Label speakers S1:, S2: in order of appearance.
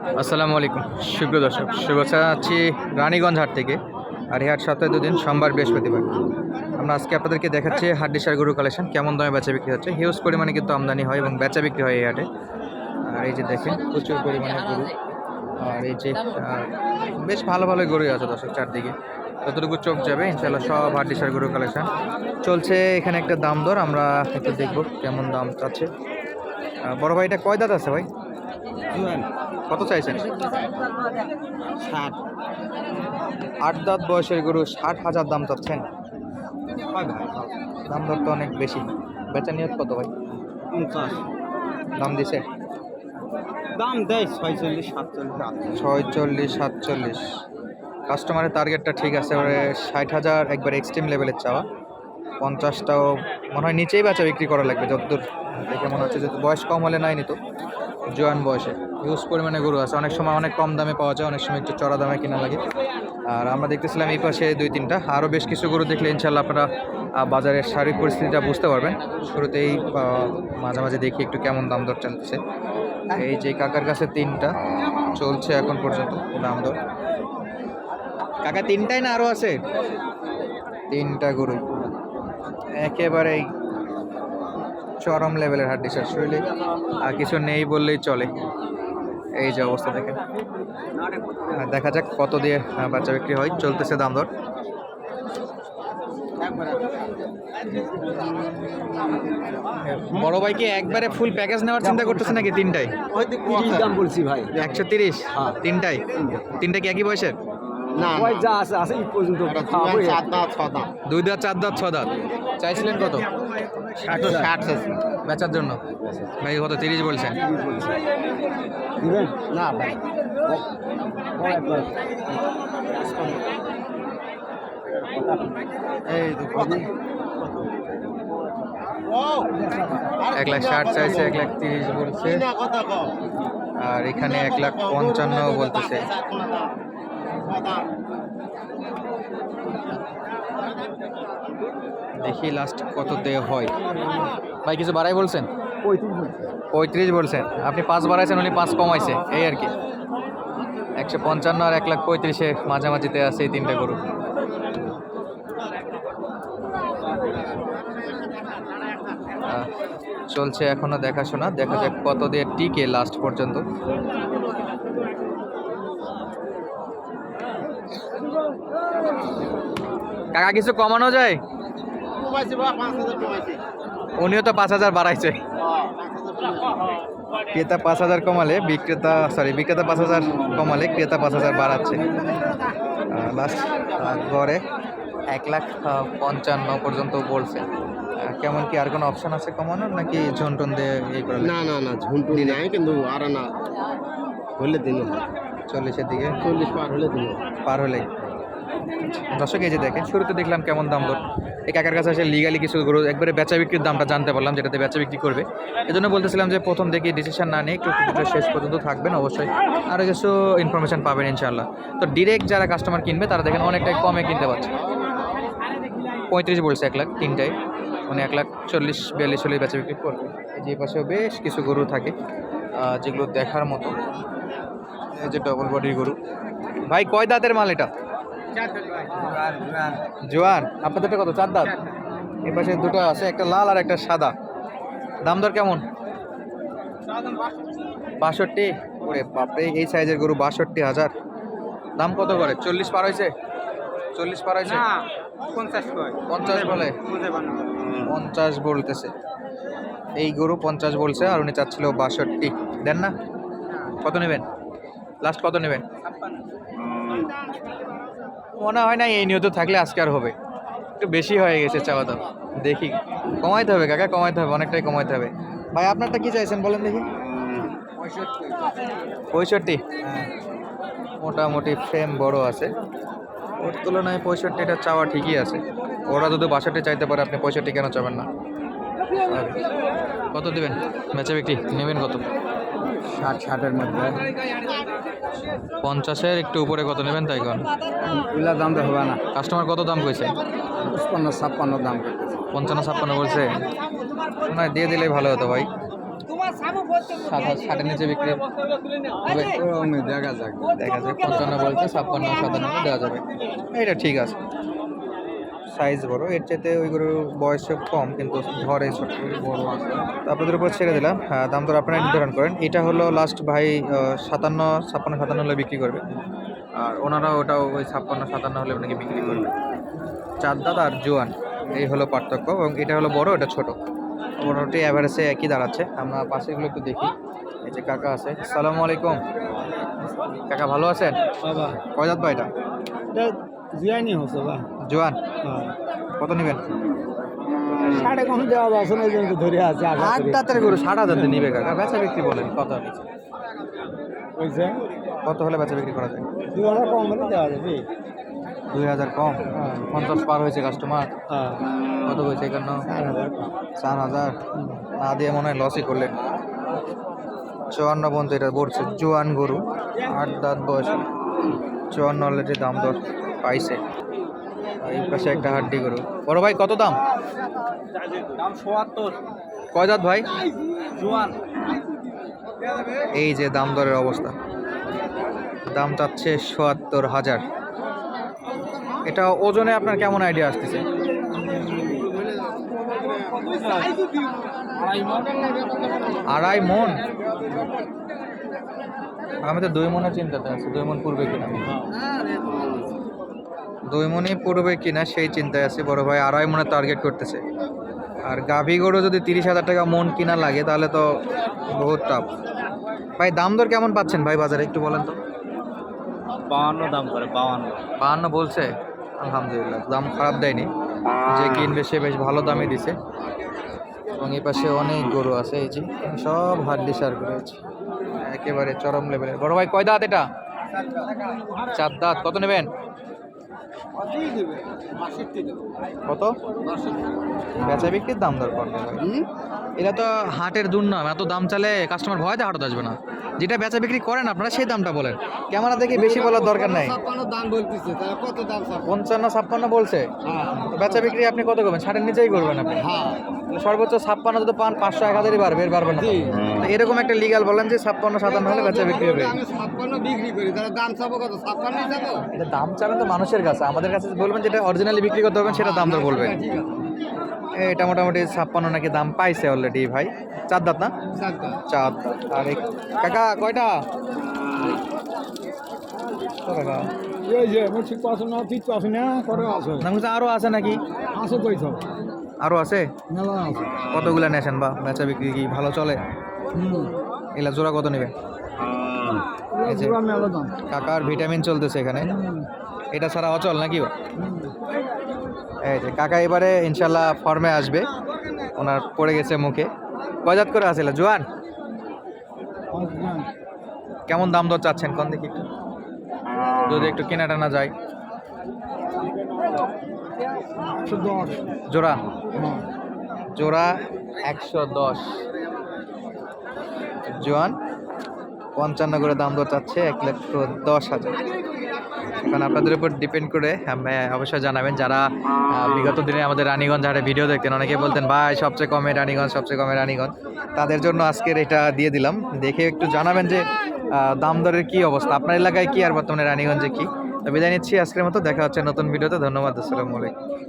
S1: আসসালামু আলাইকুম। সুপ্রিয় দর্শক, শুভেচ্ছা আছি রানীগঞ্জ হাট থেকে। আর হাট সপ্তাহে দুদিন, সোমবার, বৃহস্পতিবার। আমরা আজকে আপনাদেরকে দেখাচ্ছি হাড্ডিসার গরু কালেকশন, কেমন দামে বেচা বিক্রি হচ্ছে। হিউজ পরিমাণে কিন্তু আমদানি হয় এবং বেচা বিক্রি হয় এই হাটে। আর এই যে দেখেন, প্রচুর পরিমাণে গরু। আর এই যে বেশ ভালো ভালো গরুই আছে দর্শক চারদিকে। যতটুকু চোখ যাবে ইনশাল্লাহ সব হাড্ডিসার গরু কালেকশন। চলছে এখানে একটা দাম দর, আমরা একটু দেখব কেমন দাম চাচ্ছে। বড় ভাই, এটা কয় দাঁত আছে ভাই? কত চাইছেন?
S2: ষাট।
S1: আট দাঁত বয়সের গরু ষাট হাজার দাম চাচ্ছেন। দাম দর তো অনেক বেশি। বেচা নিয়ত কত ভাই?
S2: পঞ্চাশ।
S1: দাম দিছে?
S2: দাম দেয় ছয়চল্লিশ সাতচল্লিশ
S1: ছয়চল্লিশ সাতচল্লিশ। কাস্টমারের টার্গেটটা ঠিক আছে এবারে ষাট হাজার একবার এক্সট্রিম লেভেলের চাওয়া। পঞ্চাশটাও মনে হয় নিচেই বেচা বিক্রি করা লাগবে যতদূর দেখে মনে হচ্ছে যে বয়স কম হলে নাই নিত জোয়ান বয়সে। হিউজ পরিমাণে গরু আছে। অনেক সময় অনেক কম দামে পাওয়া যায় অনেক সময় একটু চড়া দামে কিনা লাগে। আর আমরা দেখতেছিলাম এই পাশে দুই তিনটা। আরও বেশ কিছু গরু দেখলে ইনশাল্লাহ আপনারা বাজারের শারীরিক পরিস্থিতিটা বুঝতে পারবেন। শুরুতেই আহ, মাঝে মাঝে দেখি একটু কেমন দাম দর চলছে এই যে কাকার কাছে তিনটা চলছে এখন পর্যন্ত দাম দর। কাকা তিনটাই না আরও আছে? তিনটা গরু। একেবারেই চরম লেভেলের হাড্ডি স্যার শরীরে আর কিছু নেই বললেই চলে। এই যে অবস্থা দেখেন। দেখা যাক কত দিয়ে বাচ্চা বিক্রি হয়। চলতেছে দাম দর। বড় ভাইকে একবারে ফুল প্যাকেজ নেওয়ার চিন্তা করতেছে নাকি তিনটাই?
S2: দাম বলছি ভাই।
S1: একশো তিরিশ?
S2: হ্যাঁ।
S1: তিনটাই? তিনটা কি একই বয়সের?
S2: না যা আছে আছে পর্যন্ত।
S1: দুই দাঁত চার দাঁত ছ দাঁত। চাইছিলেন কত?
S2: ষাট ষাট
S1: বেচার জন্য? ভাই কত? তিরিশ বলছেন
S2: না ভাই। এই
S1: এক লাখ ষাট চাইছে এক লাখ তিরিশ বলছে। আর এখানে এক লাখ পঞ্চান্ন বলতেছে। দেখি লাস্ট কত দে হয়। ভাই কিছু বাড়াই বলছেন? পঁয়ত্রিশ বলছেন। আপনি পাঁচ বাড়াইছেন উনি পাঁচ কমাইছে। এই আর কি। একশো পঞ্চান্ন আর এক লাখ পঁয়ত্রিশে মাঝামাঝিতে আছে এই তিনটে গরু। চলছে এখনও দেখাশোনা। দেখা যাক কত দিয়ে টিকে লাস্ট পর্যন্ত। কাকা কিছু কমানো যায়? উনিও তো পাঁচ হাজার বাড়াইছে। ক্রেতা পাঁচ হাজার কমালে বিক্রেতা সরি বিক্রেতা পাঁচ হাজার কমালে ক্রেতা পাঁচ হাজার বাড়াচ্ছে। লাস্ট গড়ে এক লাখ পঞ্চান্ন পর্যন্ত বলছে। কেমন কি আর কোনো অপশন আছে কমানোর নাকি ঝন্টন দিয়ে এই করে
S2: না না না ঝুন্টু নাই কিন্তু আর না হলে দিন।
S1: চল্লিশের দিকে?
S2: চল্লিশ পার হলে দিন।
S1: পার হলেই? দর্শক, এই যে দেখেন, শুরুতে দেখলাম কেমন দাম দর। এই কাকার কাছে এসে লিগালি কিছু গরু, একবারে বেচা বিক্রির দামটা জানতে পারলাম, যেটাতে বেচা বিক্রি করবে। এই জন্য বলতেছিলাম যে প্রথম থেকে ডিসিশন না নিয়ে একটু শেষ পর্যন্ত থাকবেন, অবশ্যই আরও কিছু ইনফরমেশন পাবেন ইনশাল্লাহ তো ডিরেক্ট যারা কাস্টমার কিনবে, তারা দেখেন অনেকটাই কমে কিনতে পারছে। পঁয়ত্রিশ বলছে এক লাখ, তিনটায়। মানে এক লাখ চল্লিশ, বিয়াল্লিশ হলে বেচা বিক্রি করবে। এই যে পাশেও বেশ কিছু গরু থাকে যেগুলো দেখার মতো। এই যে ডবল বডির গরু। ভাই, কয় দাঁতের মাল এটা? জোয়ান আপনাদেরটা কত? চার দাঁত? এই পাশে দুটো আছে একটা লাল আর একটা সাদা। দাম দর কেমন? বাষট্টি। ওরে বাপরে এই সাইজের গরু বাষট্টি হাজার। দাম কত করে? চল্লিশ পার হয়েছে? চল্লিশ পার হয়েছে?
S2: পঞ্চাশ
S1: বলে? পঞ্চাশ বলতেছে। এই গরু পঞ্চাশ বলছে আর উনি চাচ্ছিল বাষট্টি। দেন না? কত নেবেন? লাস্ট কত নেবেন? মনে হয় না এই নিয়ত থাকলে আজকে আর হবে। একটু বেশি হয়ে গেছে চাওয়া দাম। দেখি। কমাইতে হবে কাকা কমাইতে হবে অনেকটাই কমাইতে হবে। ভাই আপনারটা কি চাইছেন বলেন দেখি। পঁয়ষট্টি। মোটামুটি ফ্রেম বড় আছে। ওর তুলনায় পঁয়ষট্টিটা চাওয়া ঠিকই আছে। ওরা যদি বাষট্টি চাইতে পারে আপনি পঁয়ষট্টি কেন চাবেন না? কত দেবেন? বেচা বিক্রি নেবেন কত?
S2: ষাট ষাটের মধ্যে।
S1: পঞ্চাশের একটু উপরে কত নেবেন তাই কোন?
S2: এগুলা দাম তো হবে না।
S1: কাস্টমার কত দাম কইছে?
S2: পঞ্চান্ন ছাপ্পান্ন দাম
S1: পঞ্চান্ন ছাপ্পান্ন বলছে। না দিয়ে দিলেই ভালো হতো ভাই। ষাটের নিচে বিক্রি হবে।
S2: দেখা যাক।
S1: দেখা যায় পঞ্চান্ন বলছে ছাপ্পান্ন সাতান্ন দেওয়া যাবে। এটা ঠিক আছে। সাইজ বড় এর চাইতে ওই গরুর বয়স কম কিন্তু ধরে ছোট বড় আছে। তো আপনাদের উপর ছেড়ে দিলাম। হ্যাঁ, দাম দর আপনারা নির্ধারণ করেন। এটা হলো লাস্ট ভাই সাতান্ন ছাপ্পান্ন সাতান্ন হলে বিক্রি করবে। আর ওনারা ওটাও ওই ছাপ্পান্ন সাতান্ন হলে নাকি বিক্রি করবে। চার দাঁত আর জোয়ান এই হলো পার্থক্য এবং এটা হলো বড় এটা ছোট। মোটামুটি অ্যাভারেজে একই দাঁড়াচ্ছে। আমরা পাশেগুলো একটু দেখি। এই যে কাকা আছে। আসসালামু আলাইকুম। কাকা ভালো আছেন?
S2: বাবা।
S1: কয় দাঁত ভাই এটা
S2: জিয়ানি হচ্ছে বা?
S1: জোয়ান? কত নেবেন?
S2: সাড়ে কম দেওয়া যাচ্ছে না এই জন্য ধরে আছে
S1: আট দাঁতের গরু ষাট হাজার দিয়ে নিবে কাকা। বেচা বিক্রি বলেন কত
S2: হয়েছে
S1: কত হলে বেচা বিক্রি করা যায়?
S2: দু হাজার কম হলে দেওয়া যাবে
S1: দুই হাজার কম?
S2: হ্যাঁ।
S1: পঞ্চাশ পার হয়েছে কাস্টমার
S2: হ্যাঁ।
S1: কত হয়েছে এখানে?
S2: চার হাজার
S1: না দিয়ে মনে হয় লসই করলেন। চুয়ান্ন পর্যন্ত এটা পড়ছে জোয়ান গরু। আট দাঁত বয়স। চুয়ান্ন অলরেডি দাম দর। পাইছে। আর এই পাশে একটা হাড্ডি গরু। বড় ভাই কত দাম?
S2: দাম সোয়াত্তর
S1: কয় ভাই?
S2: জোয়ান।
S1: এই যে দাম দরের অবস্থা। দাম চাচ্ছে সোয়াত্তর হাজার। এটা ওজনে আপনার কেমন আইডিয়া আসতেছে? আড়াই মন। আমি তো দুই মনের চিন্তাতে আছি দুই মন পূর্বে কিনা। দুই মনই পূর্বে কিনা সেই চিন্তায় আছি। বড় ভাই আড়াই মনের টার্গেট করতেছে। আর গাভী গরু যদি তিরিশ হাজার টাকা মন কিনা লাগে তাহলে তো বহুত টাফ ভাই দাম দর কেমন পাচ্ছেন ভাই বাজারে? একটু বলেন তো।
S2: বাউান্ন দাম করে বাউান্ন
S1: বাহান্ন বলছে? আলহামদুলিল্লাহ দাম খারাপ দেয়নি। যে কিনবে সে বেশ ভালো দামে দিছে। এবং এই পাশে অনেক গরু আছে এই যে সব হাড্ডি সার করে আছে। একেবারে চরম লেভেলের বড় ভাই কয় দাঁত এটা? চার দাঁত। কত নেবেন? কত? বেচা বিক্রির দাম দর করবে এটা তো হাটের দূর দুর্নাম এত দাম চালে কাস্টমার ভয়তে হাটত আসবে না। যেটা বেচা বিক্রি করেন আপনারা সেই দামটা বলেন। ক্যামেরা দেখে বেশি বলার দরকার নাই।
S2: দাম বলতেছে কত দাম
S1: পঞ্চান্ন ছাপ্পান্ন বলছে।
S2: হ্যাঁ।
S1: বেচা বিক্রি আপনি কত করবেন? ষাটের নিচেই করবেন আপনি।
S2: হ্যাঁ।
S1: সর্বোচ্চ ছাপ্পান্ন যদি পান পাঁচশো এক হাজারই বাড়বে এর বাড়বে না। তো। তো এরকম একটা লিগাল বলেন যে ছাপ্পান্ন সাতান্ন হলে বেচা বিক্রি হবে।
S2: ছাপ্পান্ন বিক্রি করি তাহলে দাম চাবো কত? ছাপ্পান্ন
S1: এটা দাম চাবেন তো মানুষের কাছে। আমাদের কাছে বলবেন যেটা অরিজিনালি বিক্রি করতে হবে সেটা দাম দর বলবেন।
S2: আছে।
S1: এটা মোটামুটি ছাপ্পান্ন নাকি দাম পাইছে অলরেডি ভাই। চার দাঁত না?
S2: চার
S1: দাঁত। আর কাকা কয়টা?
S2: পাচ্ছি আছে?
S1: নাকি?
S2: আছে সব
S1: আছে? কতগুলো নেছেন বা? বেচা বিক্রি কি ভালো চলে? এগুলা জোড়া কত নেবে? কাকার ভিটামিন চলতেছে এখানে। এটা ছাড়া অচল নাকি। এই যে কাকা এবারে ইনশাল্লাহ ফর্মে আসবে। ওনার পড়ে গেছে মুখে। কয়জাত করে আসছিল জোয়ান, কেমন দাম দর চাচ্ছেন? কোন দেখি একটু? যদি একটু কেনা টানা যায়। জোড়া? জোড়া একশো দশ। জোয়ান, পঞ্চান্ন করে দাম দর চাচ্ছে, এক লক্ষ দশ হাজার। এখন আপনাদের উপর ডিপেন্ড করে অবশ্যই জানাবেন যারা বিগত দিনে আমাদের রানীগঞ্জ হাটে ভিডিও দেখতেন। অনেকে বলতেন, ভাই, সবচেয়ে কমে রানীগঞ্জ, সবচেয়ে কমে রানীগঞ্জ। তাদের জন্য আজকের এটা দিয়ে দিলাম। দেখে একটু জানাবেন যে দাম দরের কী অবস্থা? আপনার এলাকায় কি আর বর্তমানে রানীগঞ্জে কী? তো বিদায় নিচ্ছি আজকের মতো। দেখা হচ্ছে নতুন ভিডিওতে ধন্যবাদ, আসসালামু আলাইকুম।